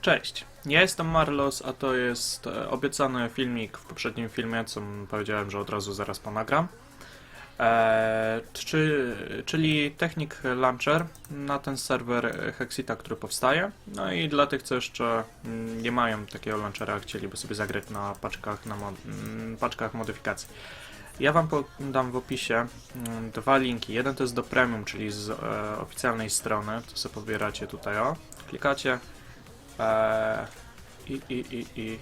Cześć, ja jestem Marlos, a to jest e, obiecany filmik w poprzednim filmie, co powiedziałem, że od razu zaraz ponagram. E, czy, czyli Technic Launcher na ten serwer Hexita, który powstaje. No i dla tych, co jeszcze nie mają takiego launchera, chcieliby sobie zagrać na paczkach, na mod, paczkach modyfikacji. Ja wam podam w opisie dwa linki. Jeden to jest do premium, czyli z e, oficjalnej strony. To sobie pobieracie tutaj o. Klikacie Eee, i, i, i, i,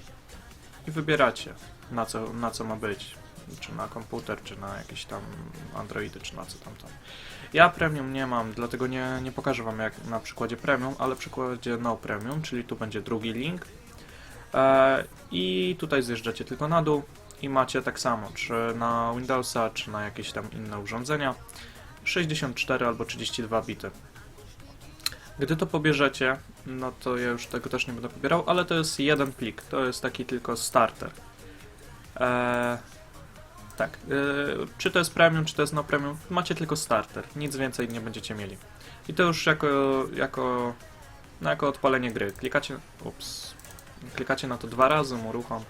I wybieracie, na co, na co ma być. Czy na komputer, czy na jakieś tam Androidy, czy na co tam tam. Ja premium nie mam, dlatego nie, nie pokażę wam jak na przykładzie premium, ale przykładzie no premium, czyli tu będzie drugi link. Eee, I tutaj zjeżdżacie tylko na dół i macie tak samo, czy na Windowsa, czy na jakieś tam inne urządzenia. 64 albo 32 bity. Gdy to pobierzecie, no to ja już tego też nie będę pobierał, ale to jest jeden plik, to jest taki tylko starter. Eee, tak, eee, czy to jest premium, czy to jest no premium, macie tylko starter, nic więcej nie będziecie mieli. I to już jako, jako, no jako odpalenie gry. Klikacie, ups, klikacie na to dwa razy, uruchom,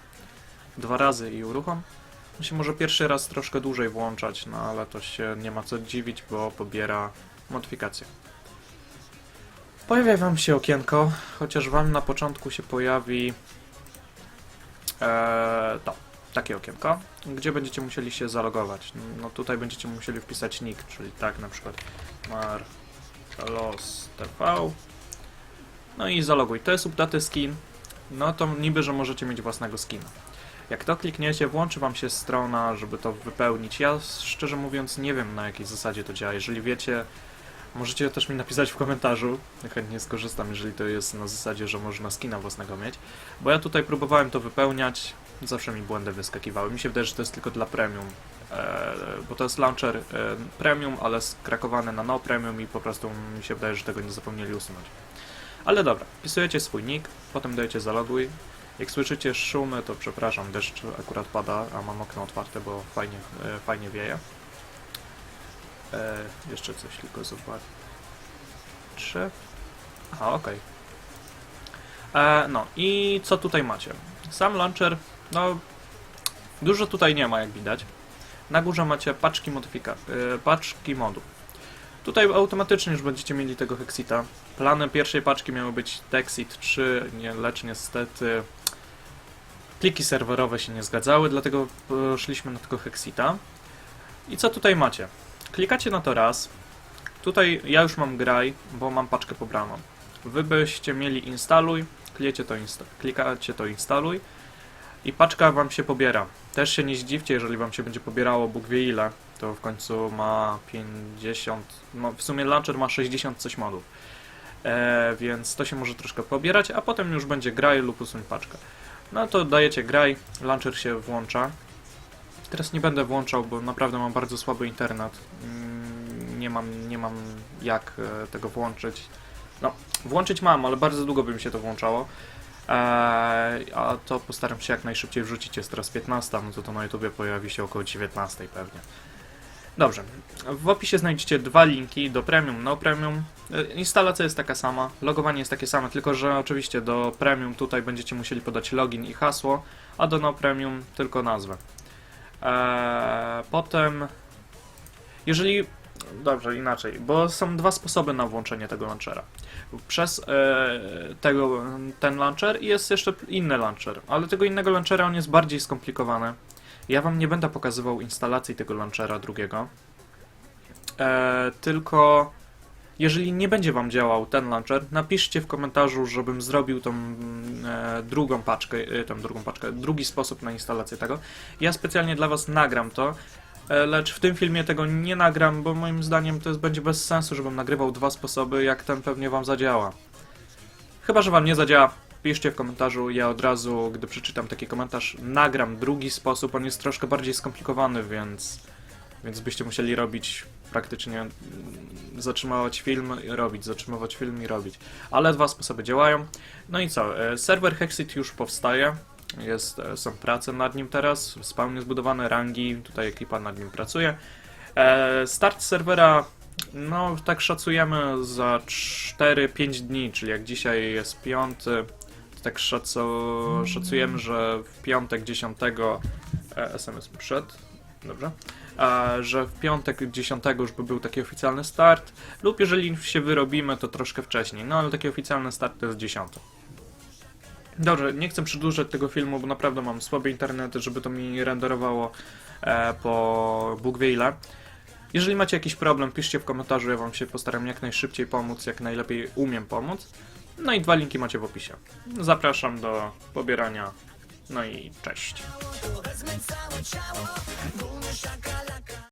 dwa razy i uruchom. On się może pierwszy raz troszkę dłużej włączać, no ale to się nie ma co dziwić, bo pobiera modyfikacje. Pojawia wam się okienko, chociaż wam na początku się pojawi e, to, takie okienko, gdzie będziecie musieli się zalogować. No tutaj będziecie musieli wpisać nick, czyli tak na przykład Marlos TV. No i zaloguj. To jest updaty skin. No to niby, że możecie mieć własnego skina. Jak to klikniecie, włączy wam się strona, żeby to wypełnić. Ja szczerze mówiąc nie wiem na jakiej zasadzie to działa. Jeżeli wiecie, Możecie też mi napisać w komentarzu, chętnie skorzystam, jeżeli to jest na zasadzie, że można skina własnego mieć. Bo ja tutaj próbowałem to wypełniać, zawsze mi błędy wyskakiwały. Mi się wydaje, że to jest tylko dla premium, e, bo to jest launcher e, premium, ale skrakowany na no premium i po prostu mi się wydaje, że tego nie zapomnieli usunąć. Ale dobra, wpisujecie swój nick, potem dajecie zaloguj. Jak słyszycie szumy, to przepraszam, deszcz akurat pada, a mam okno otwarte, bo fajnie, e, fajnie wieje. E, jeszcze coś tylko zobaczę. Aha, okej. E, No i co tutaj macie? Sam launcher, no dużo tutaj nie ma jak widać. Na górze macie paczki modyfika, e, paczki modu. Tutaj automatycznie już będziecie mieli tego Hexita. Plany pierwszej paczki miały być Dexit 3, nie, lecz niestety pliki serwerowe się nie zgadzały, dlatego poszliśmy na tego Hexita. I co tutaj macie? Klikacie na to raz. Tutaj ja już mam graj, bo mam paczkę pobraną. Wy byście mieli instaluj, klikacie to, insta klikacie to instaluj i paczka wam się pobiera. Też się nie zdziwcie, jeżeli wam się będzie pobierało Bóg wie ile, to w końcu ma 50, no w sumie launcher ma 60 coś modów. E, więc to się może troszkę pobierać, a potem już będzie graj lub usuń paczkę. No to dajecie graj, launcher się włącza. Teraz nie będę włączał, bo naprawdę mam bardzo słaby internet. Mm, Nie mam, nie mam jak e, tego włączyć. No, włączyć mam, ale bardzo długo by mi się to włączało. Eee, a to postaram się jak najszybciej wrzucić. Jest teraz 15, no to to na YouTubie pojawi się około 19 pewnie. Dobrze. W opisie znajdziecie dwa linki do premium, no premium. E, Instalacja jest taka sama, logowanie jest takie same, tylko że oczywiście do premium tutaj będziecie musieli podać login i hasło, a do no premium tylko nazwę. Eee, potem, jeżeli. Dobrze, inaczej, bo są dwa sposoby na włączenie tego launchera. Przez e, tego, ten launcher i jest jeszcze inny launcher, ale tego innego launchera on jest bardziej skomplikowany. Ja wam nie będę pokazywał instalacji tego launchera drugiego, e, tylko jeżeli nie będzie wam działał ten launcher, napiszcie w komentarzu, żebym zrobił tą e, drugą paczkę, e, tą drugą paczkę, drugi sposób na instalację tego. Ja specjalnie dla was nagram to, e, lecz w tym filmie tego nie nagram, bo moim zdaniem to jest, będzie bez sensu, żebym nagrywał dwa sposoby, jak ten pewnie wam zadziała. Chyba, że wam nie zadziała, piszcie w komentarzu, ja od razu, gdy przeczytam taki komentarz, nagram drugi sposób, on jest troszkę bardziej skomplikowany, więc, więc byście musieli robić praktycznie mm, zatrzymywać film i robić, zatrzymywać film i robić. Ale dwa sposoby działają. No i co? e, Serwer Hexit już powstaje. Jest, e, są prace nad nim teraz, spawnie zbudowane rangi, tutaj ekipa nad nim pracuje. E, Start serwera, no tak szacujemy za 4-5 dni, czyli jak dzisiaj jest piąty, tak szaco, szacujemy, że w piątek 10 e, SMS przyszedł, dobrze, że w piątek 10 już by był taki oficjalny start, lub jeżeli się wyrobimy, to troszkę wcześniej, no ale taki oficjalny start to jest 10. Dobrze, nie chcę przedłużać tego filmu, bo naprawdę mam słaby internet, żeby to mi renderowało e, po Bóg wie ile. Jeżeli macie jakiś problem, piszcie w komentarzu, ja wam się postaram jak najszybciej pomóc, jak najlepiej umiem pomóc. No i dwa linki macie w opisie. Zapraszam do pobierania. No i cześć. Nazmę cało ciało, gumę szakala